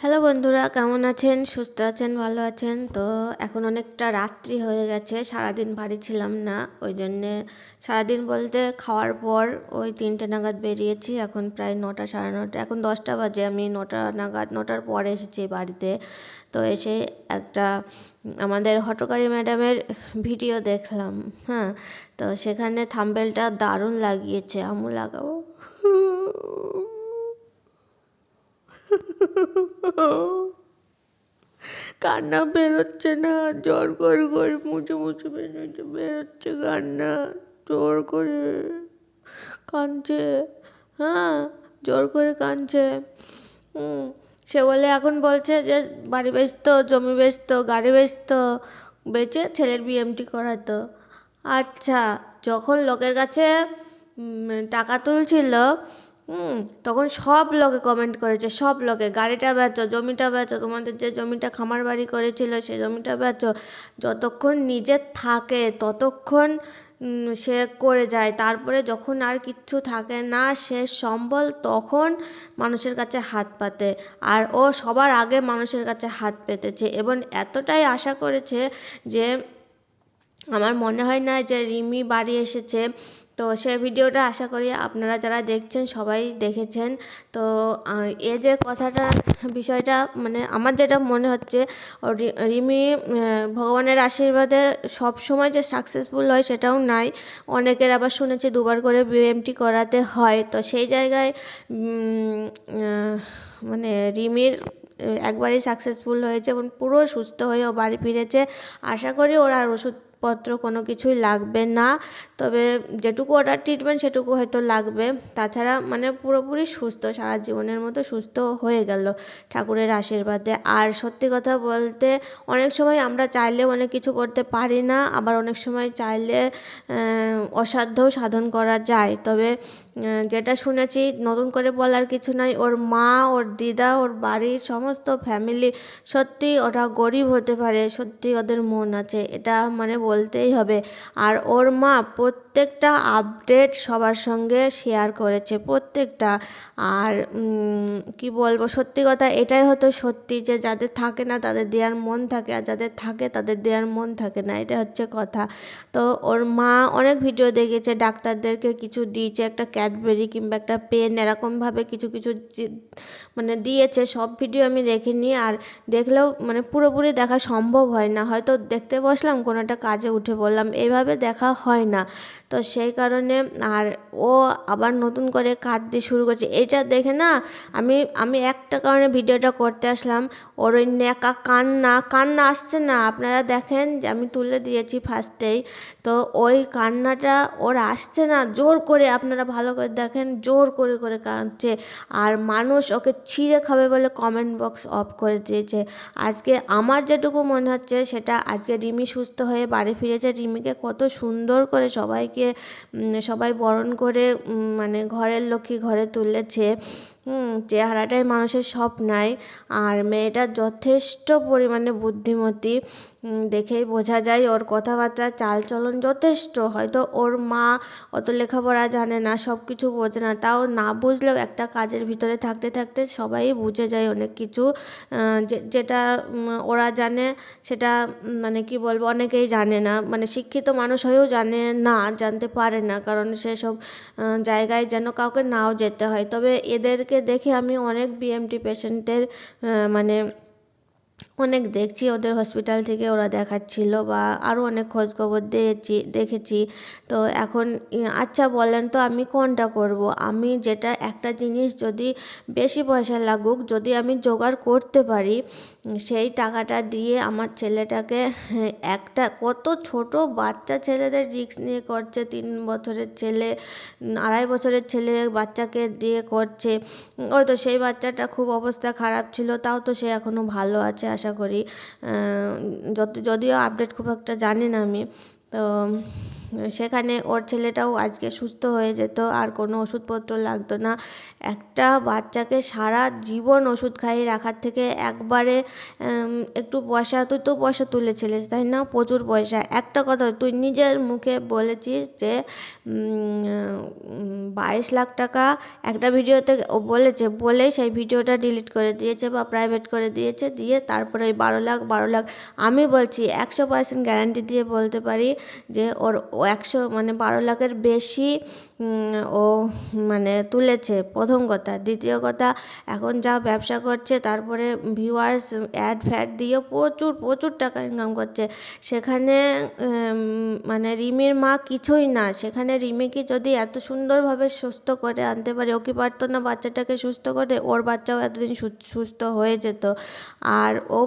Hello বন্ধুরা, কেমন আছেন? সুস্থ আছেন? ভালো আছেন? তো এখন অনেকটা রাত্রি হয়ে গেছে, সারাদিন বাড়ি ছিলাম না, ওই জন্যে সারাদিন বলতে খাওয়ার পর ওই তিনটে নাগাদ বেরিয়েছি, এখন প্রায় নটা, সাড়ে নটা, এখন দশটা বাজে, আমি নটা নাগাদ, নটার পরে এসেছি বাড়িতে। তো এসে একটা আমাদের হটকারী ম্যাডামের ভিডিও দেখলাম হ্যাঁ তো সেখানে থাম্বেলটা দারুণ লাগিয়েছে, আমু লাগাবো কান্না বেরোচ্ছে না, জোর করে করে মুছে মুছে বেরোচ্ছে বেরোচ্ছে কান্না, জোর করে কাঁদছে হ্যাঁ জোর করে কাঁদছে। হুম, সে বলে, এখন বলছে যে বাড়ি বেচতো জমি বেচতো গাড়ি বেচতো বেচে ছেলের বিএমটি করাতো। আচ্ছা যখন লোকের কাছে টাকা তুলছিল হুম, তখন সব লোকে কমেন্ট করেছে, সব লোকে, গাড়িটা বেচো, জমিটা বেচো, তোমাদের যে জমিটা খামার বাড়ি করেছিল সে জমিটা বেচো। যতক্ষণ নিজের থাকে, ততক্ষণ সে করে যায়। তারপরে যখন আর কিচ্ছু থাকে না, সে সম্বল তখন মানুষের কাছে হাত পাতে আর ও সবার আগে মানুষের কাছে হাত পেতেছে। এবং এতটাই আশা করেছে যে আমার মনে হয় না যে রিমি বাড়ি এসেছে। তো সে ভিডিওটা আশা করি আপনারা যারা দেখছেন সবাই দেখেছেন। তো এ যে কথাটা, বিষয়টা মানে আমার যেটা মনে হচ্ছে রিমি ভগবানের আশীর্বাদে সব সময় যে সাকসেসফুল হয় সেটাও নাই। অনেকের আবার শুনেছি দুবার করে বিএমটি করাতে হয়। তো সেই জায়গায় মানে রিমির একবারই সাকসেসফুল হয়েছে এবং পুরো সুস্থ হয়েও বাড়ি ফিরেছে। আশা করি ওর আর ওষুধ পত্র কোনো কিছুই লাগবে না। তবে যেটুকু ওটার ট্রিটমেন্ট সেটুকু হয়তো লাগবে। তাছাড়া মানে পুরোপুরি সুস্থ, সারা জীবনের মতো সুস্থ হয়ে গেল ঠাকুরের আশীর্বাদে। আর সত্যি কথা বলতে, অনেক সময় আমরা চাইলেও অনেক কিছু করতে পারি না, আবার অনেক সময় চাইলে অসাধ্যও সাধন করা যায়। তবে যেটা শুনেছি, নতুন করে বলার কিছু নাই। ওর মা, ওর দিদা, ওর বাড়ির সমস্ত ফ্যামিলি সত্যি ওরা গরিব হতে পারে, সত্যি ওদের মন আছে, এটা মানে বলতেই হবে। আর ওর মা প্রত্যেকটা আপডেট সবার সঙ্গে শেয়ার করেছে, প্রত্যেকটা। আর কি বলব, সত্যি কথা, এটাই হতো সত্যি যে যাদের থাকে না, তাদের দেওয়ার মন থাকে, আর যাদের থাকে, তাদের দেওয়ার মন থাকে না, এটা হচ্ছে কথা। তো ওর মা অনেক ভিডিও দেখেছে, ডাক্তারদেরকে কিছু দিয়েছে, একটা ক্যাডবেরি কিংবা একটা পেন এরকমভাবে কিছু কিছু মানে দিয়েছে, সব ভিডিও আমি দেখিনি। আর দেখলেও মানে পুরোপুরি দেখা সম্ভব হয় না। হয়তো দেখতে বসলাম, কোনো একটা কাজে উঠে পড়লাম। এভাবে দেখা হয় না। তো সেই কারণে আর ও আবার নতুন করে কাঁদতে শুরু করছে। এটা দেখে না আমি আমি একটা কারণে ভিডিওটা করতে আসলাম। ওর ওই ন্যাকা কান্না কান্না আসছে না। আপনারা দেখেন যে আমি তুলে দিয়েছি ফার্স্টেই তো ওই কান্নাটা ওর আসছে না। জোর করে আপনারা ভালো করে দেখেন, জোর করে করে কাঁদছে। আর মানুষ ওকে ছিঁড়ে খাবে বলে কমেন্ট বক্স অফ করে দিয়েছে। আজকে আমার যেটুকু মনে হচ্ছে, সেটা আজকে রিমি সুস্থ হয়ে বাড়ি ফিরেছে। রিমিকে কত সুন্দর করে সবাইকে সবাই বরণ করে মানে ঘরের লক্ষ্মী ঘরে তুলেছে। চেহারাটাই মানুষের সব নাই আর মেয়েটা যথেষ্ট পরিমাণে বুদ্ধিমতী। দেখেই বোঝা যায় ওর কথাবার্তা চালচলন যথেষ্ট। হয়তো ওর মা অত লেখাপড়া জানে না সব কিছু বোঝে না। তাও না বুঝলেও একটা কাজের ভিতরে থাকতে থাকতে সবাই বুঝে যায় অনেক কিছু। যেটা ওরা জানে সেটা মানে কি বলব, অনেকেই জানে না। মানে শিক্ষিত মানুষ হয়েও জানে না, জানতে পারে না। কারণ সেসব জায়গায় যেন কাউকে নাও যেতে হয়। তবে এদেরকে দেখে আমি অনেক বিএমটি পেশেন্টদের মানে অনেক দেখছি ওদের হসপিটাল থেকে, ওরা দেখাচ্ছিল বা আরও অনেক খোঁজ খবর দিয়েছি, দেখেছি। তো এখন আচ্ছা বলেন তো আমি কোনটা করব? আমি যেটা, একটা জিনিস যদি বেশি পয়সা লাগুক, যদি আমি জোগাড় করতে পারি, সেই টাকাটা দিয়ে আমার ছেলেটাকে একটা কত ছোট বাচ্চা ছেলেদের রিস্ক নিয়ে করছে, তিন বছরের ছেলে, আড়াই বছরের ছেলে বাচ্চাকে দিয়ে করছে। ওই তো সেই বাচ্চাটা খুব অবস্থা খারাপ ছিল, তাও তো সে এখনও ভালো আছে, আশা করি যত যদিও আপডেট খুব একটা জানি না আমি তো সেখানে ওর ছেলেটাও আজকে সুস্থ হয়ে যেত, আর কোনো ওষুধপত্র লাগতো না। একটা বাচ্চাকে সারা জীবন ওষুধ খাইয়ে রাখার থেকে একবারে একটু পয়সা, তুই তো পয়সা তুলেছিলিস, তাই না? প্রচুর পয়সা। একটা কথা, তুই নিজের মুখে বলেছিস যে বাইশ লাখ টাকা একটা ভিডিওতে ও বলেছে বলেই সেই ভিডিওটা ডিলিট করে দিয়েছে বা প্রাইভেট করে দিয়েছে, দিয়ে তারপরে ওই বারো লাখ বারো লাখ, আমি বলছি একশো পার্সেন্ট গ্যারান্টি দিয়ে বলতে পারি যে ওর একশো মানে বারো লাখের বেশি ও মানে তুলেছে প্রথম কথা। দ্বিতীয় কথা, এখন যা ব্যবসা করছে, তারপরে ভিউয়ার্স অ্যাড ফ্যাড দিয়ে প্রচুর প্রচুর টাকা ইনকাম করছে। সেখানে মানে রিমির মা কিছুই না। সেখানে রিমিকে যদি এত সুন্দরভাবে সুস্থ করে আনতে পারে, ও কি পারতো না বাচ্চাটাকে সুস্থ করে? ওর বাচ্চাও এতদিন সুস্থ হয়ে যেত। আর ও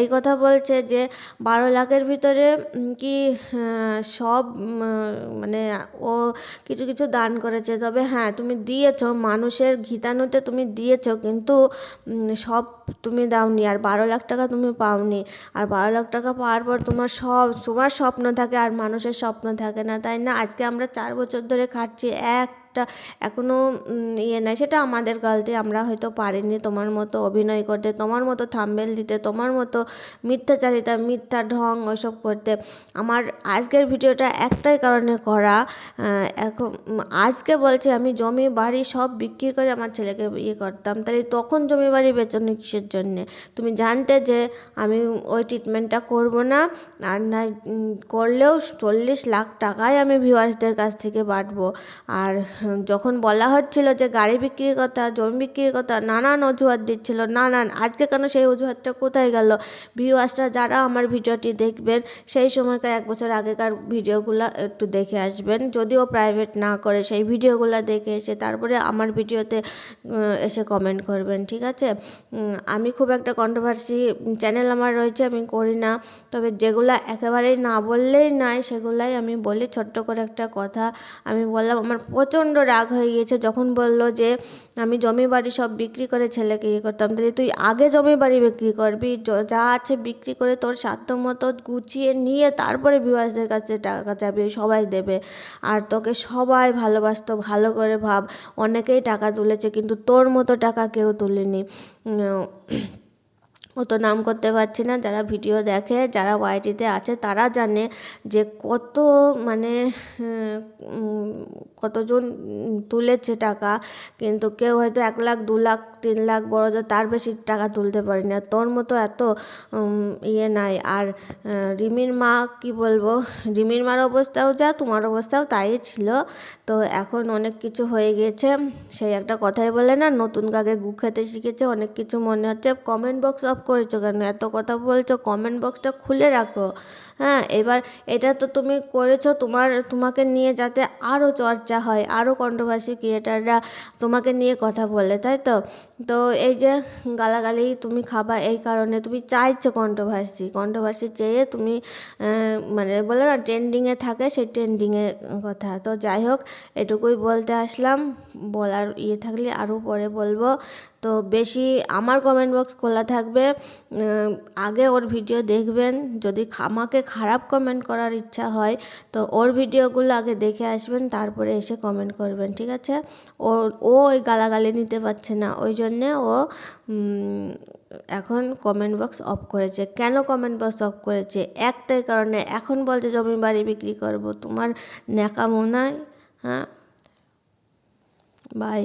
এই কথা বলছে যে, বারো লাখের ভিতরে কি সব মানে ও কিছু কিছু দান করেছে। তবে হ্যাঁ তুমি দিয়েছ, মানুষের ঘিতানুতে তুমি দিয়েছ, কিন্তু সব তুমি দাওনি। আর বারো লাখ টাকা তুমি পাওনি। আর বারো লাখ টাকা পাওয়ার পর তোমার সব, তোমার স্বপ্ন থাকে আর মানুষের স্বপ্ন থাকে না, তাই না? আজকে আমরা চার বছর ধরে খাটছি, এক একটা এখনও ইয়ে নাই। সেটা আমাদের গলতি আমরা হয়তো পারিনি। তোমার মতো অভিনয় করতে, তোমার মতো থাম্বেল দিতে, তোমার মতো মিথ্যাচারিতা, মিথ্যা ঢং ওইসব করতে। আমার আজকের ভিডিওটা একটাই কারণে করা এখন আজকে বলছে আমি জমি বাড়ি সব বিক্রি করে আমার ছেলেকে ইয়ে করতাম। তাহলে তখন জমি বাড়ি বেচনি কিসের জন্যে? তুমি জানতে যে আমি ওই ট্রিটমেন্টটা করব না, আর না করলেও চল্লিশ লাখ টাকায় আমি ভিউয়ার্সদের কাছ থেকে বাটবো। আর যখন বলা হচ্ছিল যে গাড়ি বিক্রির কথা, জমি বিক্রির কথা, নানান অজুহাত দিচ্ছিল, নানান, আজকে কেন সেই অজুহাতটা কোথায় গেল? ভিউয়ার্সরা যারা আমার ভিডিওটি দেখবেন, সেই সময়কার এক বছর আগেকার ভিডিওগুলো একটু দেখে আসবেন। যদিও প্রাইভেট না করে সেই ভিডিওগুলো দেখে এসে তারপরে আমার ভিডিওতে এসে কমেন্ট করবেন, ঠিক আছে? আমি খুব একটা কন্ট্রোভার্সি চ্যানেল আমার রয়েছে, আমি করি না। তবে যেগুলো একেবারেই না বললেই নাই, সেগুলাই আমি বলি ছোট্ট করে একটা কথা। আমি বললাম, আমার প্রচণ্ড রাগ হয়ে গিয়েছে। যখন বলল যে, আমি জমি বাড়ি সব বিক্রি করে ছেলেকে ইয়ে করতাম, তাহলে তুই আগে জমি বাড়ি বিক্রি করবি, যা আছে বিক্রি করে তোর সাধ্য মতো গুছিয়ে নিয়ে তারপরে ভিউয়ার্সদের কাছে টাকা চাবি, সবাই দেবে। আর তোকে সবাই ভালোবাসতো, ভালো করে ভাব, অনেকেই টাকা তুলেছে, কিন্তু তোর মতো টাকা কেউ তুলেনি। অত নাম করতে পারছি না। যারা ভিডিও দেখে, যারা ওয়াইটিতে আছে, তারা জানে যে কত মানে কতজন তুলেছে টাকা। কিন্তু কেউ হয়তো এক লাখ, দু লাখ, তিন লাখ, বড় তার বেশি টাকা তুলতে পারি না। তোর মতো এত ইয়ে নাই। আর রিমির মা, কি বলব, রিমির মার অবস্থাও যা, তোমার অবস্থাও তাই ছিল। তো এখন অনেক কিছু হয়ে গেছে। সেই একটা কথাই বলে না, নতুন কাকে গু খেতে শিখেছে, অনেক কিছু মনে হচ্ছে। কমেন্ট বক্স অফ করেছ কেন? এত কথা বলছো কমেন্ট বক্সটা খুলে রাখো। হ্যাঁ এবার এটা তো তুমি করেছ তোমার, তোমাকে নিয়ে যাতে আরও চর্চা হয় আরও কন্ট্রোভার্সি ক্রিয়েটাররা তোমাকে নিয়ে কথা বলে, তাই তো? তো এই যে গালাগালি তুমি খাবা এই কারণে তুমি চাইছো কন্ট্রোভার্সি কন্ট্রোভার্সি চেয়ে তুমি মানে বলে না ট্রেন্ডিংয়ে থাকে সেই ট্রেন্ডিংয়ের কথা। তো যাই হোক, এটুকুই বলতে আসলাম। বলার ইয়ে থাকলে আরও পরে বলব। তো বেশি আমার কমেন্ট বক্স খোলা থাকবে আগে ওর ভিডিও দেখবেন, যদি আমাকে খারাপ কমেন্ট করার ইচ্ছা হয়, তো ওর ভিডিওগুলো আগে দেখে আসবেন, তারপরে এসে কমেন্ট করবেন, ঠিক আছে? ও ও ওই গালাগালি নিতে পারছে না, ওই জন্যে ও এখন কমেন্ট বক্স অফ করেছে। কেন কমেন্ট বক্স অফ করেছে? একটাই কারণে, এখন বলছে জমি বাড়ি বিক্রি করব, তোমার ন্যাকামো নয় হ্যাঁ? বাই